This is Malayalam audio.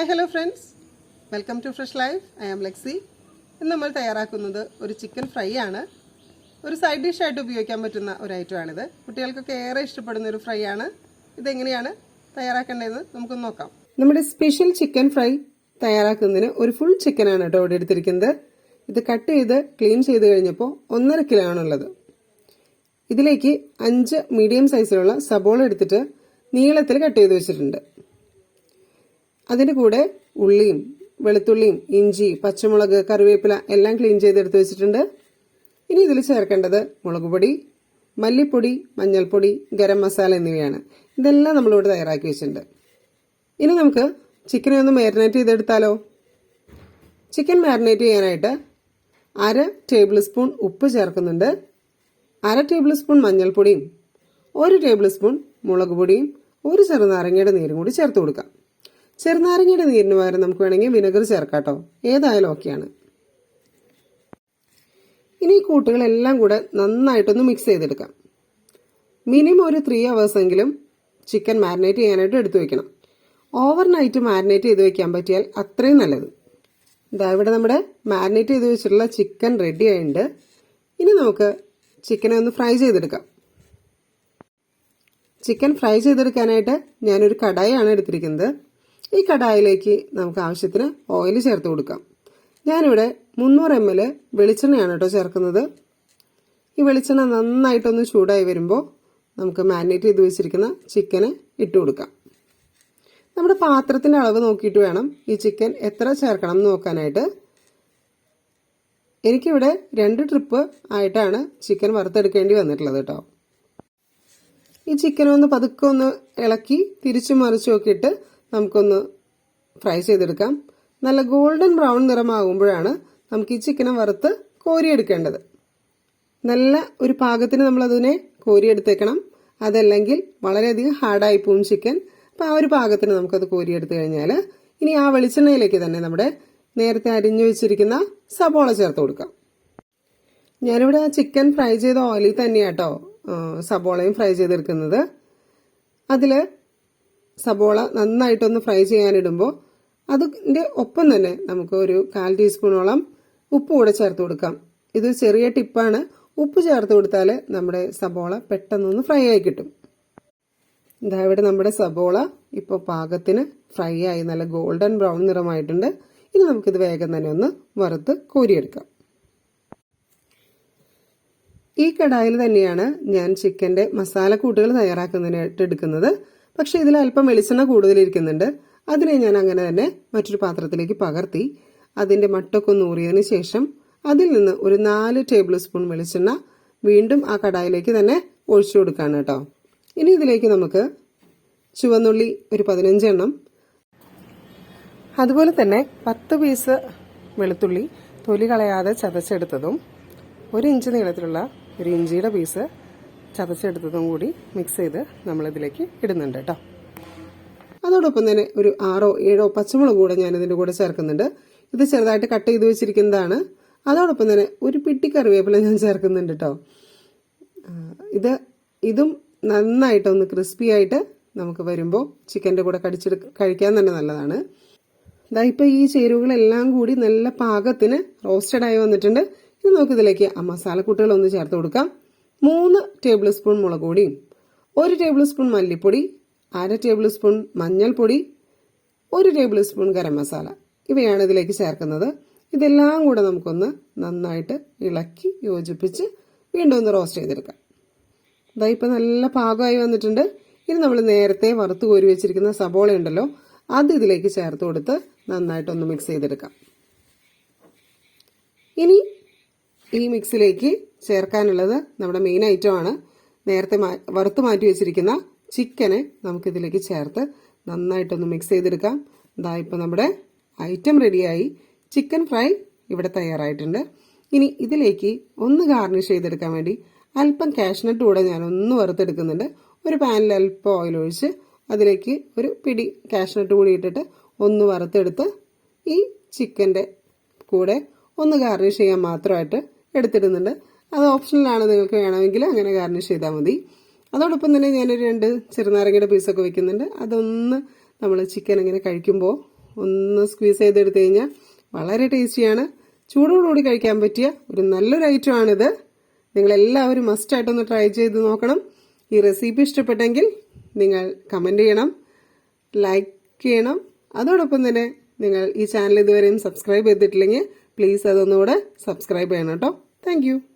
Welcome to fresh life I am Lexi ഇന്ന് നമ്മൾ തയ്യാറാക്കുന്നത് ഒരു ചിക്കൻ ഫ്രൈ ആണ്. ഒരു സൈഡ് ഡിഷായിട്ട് ഉപയോഗിക്കാൻ പറ്റുന്ന ഒരു ഐറ്റമാണിത് കുട്ടികൾക്കൊക്കെ ഏറെ ഇഷ്ടപ്പെടുന്ന ഒരു ഫ്രൈ ആണ്. ഇതെങ്ങനെയാണ് തയ്യാറാക്കേണ്ടതെന്ന് നമുക്കൊന്ന് നോക്കാം. നമ്മുടെ സ്പെഷ്യൽ ചിക്കൻ ഫ്രൈ തയ്യാറാക്കുന്നതിന് ഒരു ഫുൾ ചിക്കനാണ് കേട്ടോ ഇവിടെ എടുത്തിരിക്കുന്നത്. ഇത് കട്ട് ചെയ്ത് ക്ലീൻ ചെയ്ത് കഴിഞ്ഞപ്പോൾ ഒന്നര കിലോ ആണുള്ളത്. ഇതിലേക്ക് അഞ്ച് മീഡിയം സൈസിലുള്ള സബോള എടുത്തിട്ട് നീളത്തിൽ കട്ട് ചെയ്ത് വെച്ചിട്ടുണ്ട്. അതിന്റെ കൂടെ ഉള്ളിയും വെളുത്തുള്ളിയും ഇഞ്ചി പച്ചമുളക് കറിവേപ്പില എല്ലാം ക്ലീൻ ചെയ്തെടുത്ത് വെച്ചിട്ടുണ്ട്. ഇനി ഇതിൽ ചേർക്കേണ്ടത് മുളക് പൊടി മല്ലിപ്പൊടി മഞ്ഞൾപ്പൊടി ഗരം മസാല എന്നിവയാണ്. ഇതെല്ലാം നമ്മളിവിടെ തയ്യാറാക്കി വെച്ചിട്ടുണ്ട്. ഇനി നമുക്ക് ചിക്കനെ ഒന്ന് മാരിനേറ്റ് ചെയ്തെടുത്താലോ? ചിക്കൻ മാരിനേറ്റ് ചെയ്യാനായിട്ട് അര ടേബിൾ സ്പൂൺ ഉപ്പ് ചേർക്കുന്നുണ്ട്. അര ടേബിൾ സ്പൂൺ മഞ്ഞൾപ്പൊടിയും ഒരു ടേബിൾ സ്പൂൺ മുളക് പൊടിയും ഒരു ചെറുനാരങ്ങയുടെ നീരും കൂടി ചേർത്ത് കൊടുക്കാം. ചെറുനാരങ്ങയുടെ നീരിന് പകരം നമുക്ക് വേണമെങ്കിൽ വിനെഗർ ചേർക്കാം കേട്ടോ ഏതായാലും ഓക്കെയാണ്. ഇനി ഈ കൂട്ടുകളെല്ലാം കൂടെ നന്നായിട്ടൊന്ന് മിക്സ് ചെയ്തെടുക്കാം. മിനിമം ഒരു ത്രീ എങ്കിലും ചിക്കൻ മാരിനേറ്റ് ചെയ്യാനായിട്ട് എടുത്തു വെക്കണം. ഓവർ നൈറ്റ് മാരിനേറ്റ് ചെയ്ത് വെക്കാൻ പറ്റിയാൽ അത്രയും നല്ലത്. ഇതാ ഇവിടെ നമ്മുടെ മാരിനേറ്റ് ചെയ്ത് വെച്ചിട്ടുള്ള ചിക്കൻ റെഡി ആയിട്ടുണ്ട്. ഇനി നമുക്ക് ചിക്കനെ ഒന്ന് ഫ്രൈ ചെയ്തെടുക്കാം. ചിക്കൻ ഫ്രൈ ചെയ്തെടുക്കാനായിട്ട് ഞാനൊരു കടായാണ് എടുത്തിരിക്കുന്നത്. ഈ കടായിലേക്ക് നമുക്ക് ആവശ്യത്തിന് ഓയിൽ ചേർത്ത് കൊടുക്കാം. ഞാനിവിടെ മുന്നൂറ് എം എൽ വെളിച്ചെണ്ണയാണ് കേട്ടോ ചേർക്കുന്നത്. ഈ വെളിച്ചെണ്ണ നന്നായിട്ടൊന്ന് ചൂടായി വരുമ്പോൾ നമുക്ക് മാരിനേറ്റ് ചെയ്ത് വെച്ചിരിക്കുന്ന ചിക്കന് ഇട്ട് കൊടുക്കാം. നമ്മുടെ പാത്രത്തിന്റെ അളവ് നോക്കിയിട്ട് വേണം ഈ ചിക്കൻ എത്ര ചേർക്കണം എന്ന് നോക്കാനായിട്ട്. എനിക്കിവിടെ രണ്ട് ട്രിപ്പ് ആയിട്ടാണ് ചിക്കൻ വറുത്തെടുക്കേണ്ടി വന്നിട്ടുള്ളത് കേട്ടോ. ഈ ചിക്കൻ ഒന്ന് പതുക്കെ ഒന്ന് ഇളക്കി തിരിച്ചു മറിച്ചു നോക്കിയിട്ട് നമുക്കൊന്ന് ഫ്രൈ ചെയ്തെടുക്കാം. നല്ല ഗോൾഡൻ ബ്രൗൺ നിറമാകുമ്പോഴാണ് നമുക്ക് ഈ ചിക്കനെ വറുത്ത് കോരിയെടുക്കേണ്ടത്. നല്ല ഒരു പാകത്തിന് നമ്മളതിനെ കോരിയെടുത്തേക്കണം. അതല്ലെങ്കിൽ വളരെയധികം ഹാർഡായി പോവും ചിക്കൻ അപ്പം ആ ഒരു പാകത്തിന് നമുക്കത് കോരിയെടുത്തു കഴിഞ്ഞാൽ ഇനി ആ വെളിച്ചെണ്ണയിലേക്ക് തന്നെ നമ്മുടെ നേരത്തെ അരിഞ്ഞു വെച്ചിരിക്കുന്ന സബോള ചേർത്ത് കൊടുക്കാം. ഞാനിവിടെ ആ ചിക്കൻ ഫ്രൈ ചെയ്ത ഓയിലിൽ തന്നെയാട്ടോ സബോളയും ഫ്രൈ ചെയ്തെടുക്കുന്നത്. അതിൽ സബോള നന്നായിട്ടൊന്ന് ഫ്രൈ ചെയ്യാനിടുമ്പോൾ അതിന്റെ ഒപ്പം തന്നെ നമുക്ക് ഒരു കാൽ ടീസ്പൂണോളം ഉപ്പ് കൂടെ ചേർത്ത് കൊടുക്കാം. ഇത് ചെറിയ ടിപ്പാണ്. ഉപ്പ് ചേർത്ത് കൊടുത്താൽ നമ്മുടെ സബോള പെട്ടെന്നൊന്ന് ഫ്രൈ ആയി കിട്ടും. ഇതാ ഇവിടെ നമ്മുടെ സബോള ഇപ്പോൾ പാകത്തിന് ഫ്രൈ ആയി നല്ല ഗോൾഡൻ ബ്രൗൺ നിറമായിട്ടുണ്ട്. ഇനി നമുക്കിത് വേഗം തന്നെ ഒന്ന് വറുത്ത് കോരിയെടുക്കാം. ഈ കടായിൽ തന്നെയാണ് ഞാൻ ചിക്കന്റെ മസാലക്കൂട്ടുകൾ തയ്യാറാക്കുന്നതിനായിട്ട് എടുക്കുന്നത്. പക്ഷേ ഇതിൽ അല്പം വെളിച്ചെണ്ണ കൂടുതലിരിക്കുന്നുണ്ട്. അതിനെ ഞാൻ അങ്ങനെ തന്നെ മറ്റൊരു പാത്രത്തിലേക്ക് പകർത്തി. അതിന്റെ മട്ടൊക്കെ ഒന്ന് ഊറിയതിന് ശേഷം അതിൽ നിന്ന് ഒരു നാല് ടേബിൾ സ്പൂൺ വെളിച്ചെണ്ണ വീണ്ടും ആ കടായിലേക്ക് തന്നെ ഒഴിച്ചു കൊടുക്കുകയാണ് കേട്ടോ. ഇനി ഇതിലേക്ക് നമുക്ക് ചുവന്നുള്ളി ഒരു പതിനഞ്ചെണ്ണം അതുപോലെ തന്നെ പത്ത് പീസ് വെളുത്തുള്ളി തൊലി കളയാതെ ചതച്ചെടുത്തതും ഒരു ഇഞ്ച് നീളത്തിലുള്ള ഒരു ഇഞ്ചിയുടെ പീസ് ചതച്ചെടുത്തതും കൂടി മിക്സ് ചെയ്ത് നമ്മളിതിലേക്ക് ഇടുന്നുണ്ട് കേട്ടോ. അതോടൊപ്പം തന്നെ ഒരു ആറോ ഏഴോ പച്ചമുളക് കൂടെ ഞാൻ ഇതിന്റെ കൂടെ ചേർക്കുന്നുണ്ട്. ഇത് ചെറുതായിട്ട് കട്ട് ചെയ്ത് വെച്ചിരിക്കുന്നതാണ്. അതോടൊപ്പം തന്നെ ഒരു പിട്ടി കറിവേപ്പില ഞാൻ ചേർക്കുന്നുണ്ട് കേട്ടോ. ഇത് ഇതും നന്നായിട്ടൊന്ന് ക്രിസ്പി ആയിട്ട് നമുക്ക് വരുമ്പോൾ ചിക്കന്റെ കൂടെ കടിച്ചെടു കഴിക്കാൻ തന്നെ നല്ലതാണ്. ഇതാ ഇപ്പോൾ ഈ ചേരുവകളെല്ലാം കൂടി നല്ല പാകത്തിന് റോസ്റ്റഡ് ആയി വന്നിട്ടുണ്ട്. ഇനി നമുക്കിതിലേക്ക് ആ മസാലക്കൂട്ടുകളൊന്ന് ചേർത്ത് കൊടുക്കാം. മൂന്ന് ടേബിൾ സ്പൂൺ മുളക് പൊടിയും ഒരു ടേബിൾ സ്പൂൺ മല്ലിപ്പൊടി അര ടേബിൾ സ്പൂൺ മഞ്ഞൾപ്പൊടി ഒരു ടേബിൾ സ്പൂൺ ഗരം മസാല. ഇവയാണ് ഇതിലേക്ക് ചേർക്കുന്നത്. ഇതെല്ലാം കൂടെ നമുക്കൊന്ന് നന്നായിട്ട് ഇളക്കി യോജിപ്പിച്ച് വീണ്ടും ഒന്ന് റോസ്റ്റ് ചെയ്തെടുക്കാം. ഇതാ ഇപ്പം നല്ല പാകമായി വന്നിട്ടുണ്ട്. ഇനി നമ്മൾ നേരത്തെ വറുത്ത് കോരി വെച്ചിരിക്കുന്ന സബോള ഉണ്ടല്ലോ അത് ഇതിലേക്ക് ചേർത്ത് കൊടുത്ത് നന്നായിട്ടൊന്ന് മിക്സ് ചെയ്തെടുക്കാം. ഇനി ഈ മിക്സിലേക്ക് ചേർക്കാനുള്ളത് നമ്മുടെ മെയിൻ ഐറ്റമാണ് നേരത്തെ വറുത്ത് മാറ്റി വെച്ചിരിക്കുന്ന ചിക്കനെ നമുക്കിതിലേക്ക് ചേർത്ത് നന്നായിട്ടൊന്ന് മിക്സ് ചെയ്തെടുക്കാം. ഇതാ ഇപ്പോൾ നമ്മുടെ ഐറ്റം റെഡിയായി ചിക്കൻ ഫ്രൈ ഇവിടെ തയ്യാറായിട്ടുണ്ട്. ഇനി ഇതിലേക്ക് ഒന്ന് ഗാർണിഷ് ചെയ്തെടുക്കാൻ വേണ്ടി അല്പം കാഷ്നട്ട് കൂടെ ഞാൻ ഒന്ന് വറുത്തെടുക്കുന്നുണ്ട്. ഒരു പാനിൽ അല്പം ഓയിൽ ഒഴിച്ച് അതിലേക്ക് ഒരു പിടി കാഷ്നട്ട് കൂടി ഇട്ടിട്ട് ഒന്ന് വറുത്തെടുത്ത് ഈ ചിക്കന്റെ കൂടെ ഒന്ന് ഗാർണിഷ് ചെയ്യാൻ മാത്രമായിട്ട് എടുത്തിടുന്നുണ്ട്. അത് ഓപ്ഷനിലാണ് നിങ്ങൾക്ക് വേണമെങ്കിൽ അങ്ങനെ ഗാർണിഷ് ചെയ്താൽ മതി. അതോടൊപ്പം തന്നെ ഞാനൊരു രണ്ട് ചെറുനാരങ്ങയുടെ പീസൊക്കെ വെക്കുന്നുണ്ട്. അതൊന്ന് നമ്മൾ ചിക്കൻ ഇങ്ങനെ കഴിക്കുമ്പോൾ ഒന്ന് സ്ക്വീസ് ചെയ്തെടുത്തു കഴിഞ്ഞാൽ വളരെ ടേസ്റ്റിയാണ് ചൂടോടുകൂടി കഴിക്കാൻ പറ്റിയ ഒരു നല്ലൊരു ഐറ്റമാണിത് നിങ്ങളെല്ലാവരും മസ്റ്റായിട്ടൊന്ന് ട്രൈ ചെയ്ത് നോക്കണം. ഈ റെസിപ്പി ഇഷ്ടപ്പെട്ടെങ്കിൽ നിങ്ങൾ കമന്റ് ചെയ്യണം ലൈക്ക് ചെയ്യണം. അതോടൊപ്പം തന്നെ നിങ്ങൾ ഈ ചാനൽ ഇതുവരെയും സബ്സ്ക്രൈബ് ചെയ്തിട്ടില്ലെങ്കിൽ പ്ലീസ് അതൊന്നുകൂടെ സബ്സ്ക്രൈബ് ചെയ്യണം കേട്ടോ. Thank you.